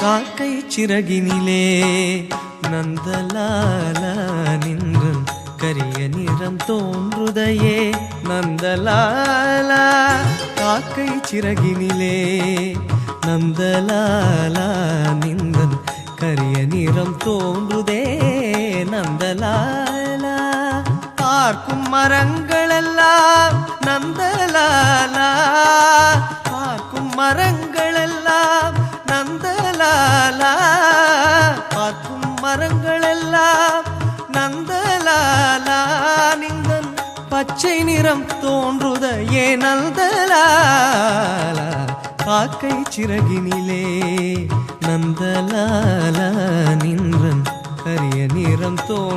காக்கை சிறகினிலே நந்தலாலா நின்றும் கரிய நிறம் தோன்றுதையே நந்தலாலா. காக்கை சிறகினிலே நந்தலாலா நின்றன் கரிய நிறம் தோன்றுதே நந்தலாலா. பார்க்கும் மரங்களெல்லாம் நந்தலாலா. பார்க்கும் மரங்கள் மரங்களெல்லாம் நந்தலாலா நிந்தன் பச்சை நிறம் தோன்றுத ஏ நந்தலாலா. காக்கை சிறகினிலே நந்தலாலா நின்றன் கரிய நிறம் தோன்